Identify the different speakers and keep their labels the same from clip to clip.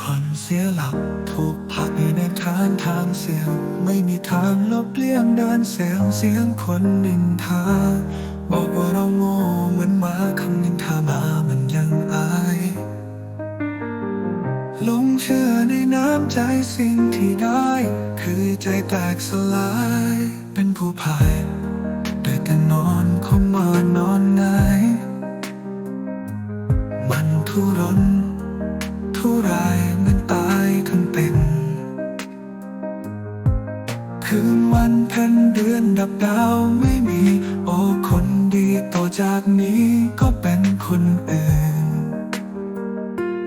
Speaker 1: คนเสียหลักถูกพักในแนวทางทางเสียง ไม่มีทางลบเลี่ยงเดินเสียงเสียงคนนินทาบอกว่าเราโง่เหมือนมาคำนินทามามันยังอายลงเชื่อในน้ำใจสิ่งที่ได้ คือใจแตกสลาย เป็นผู้พ่ายแต่กันนอนคมมานอน โอ้คนดีต่อจากนี้ก็เป็นคนอื่น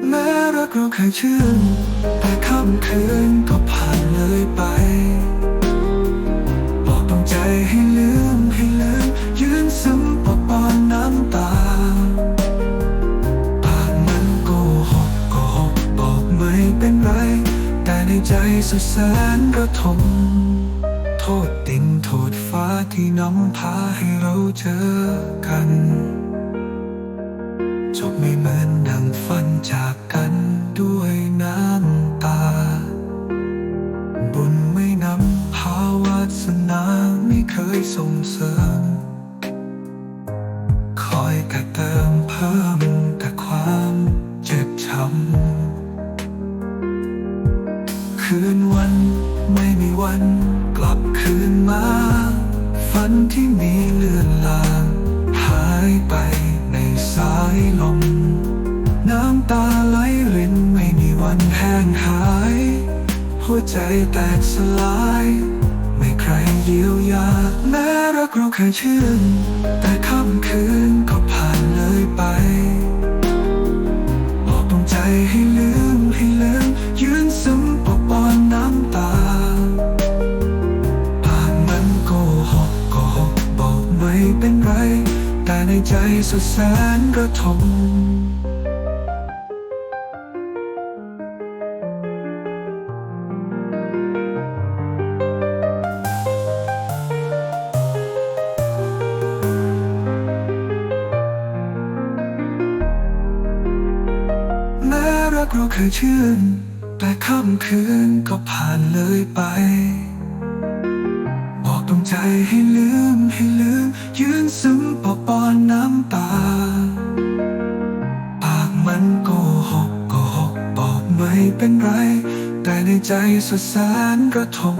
Speaker 1: แม้รักเราเคยชื่น แต่ค่ำคืนก็ผ่านเลยไป บอกต้องใจให้ลืมให้ลืม ยืนซึมปอบปอนน้ำตาปากมันโกหกโกหกบอกไม่เป็นไร แต่ในใจสุดแสนระทมโทษดินโทษ ฟ้าที่น้ำพาให้เราเจอกัน จบไม่เหมือนดังฝันจากกันด้วยน้ำตา บุญไม่นำพาวาสนาไม่เคยส่งเสริม คอยแต่เติมเพิ่มแต่ความเจ็บช้ำคืนวันไม่มีวันกลับคืนมา นที่มีเลือนลางหายไปในสายลม น้ำตาไหลรินไม่มีวันแห้งหาย หัวใจแตกสลาย ไม่ใครเยียวยาแม้รักเราเคยชื่น แต่ค่ำคืนก็ผ่านเลยไป บอกตรงใจให้ลืม ใจสุดแสนระทมแม้รักเราเคยชื่น แต่ค่ำคืนก็ผ่านเลยไป ให้ลืมให้ลืม ยืนซึมปอบปอนน้ำตา ปากมันโกหกโกหกบอกไม่เป็นไร แต่ในใจสุดแสนระทง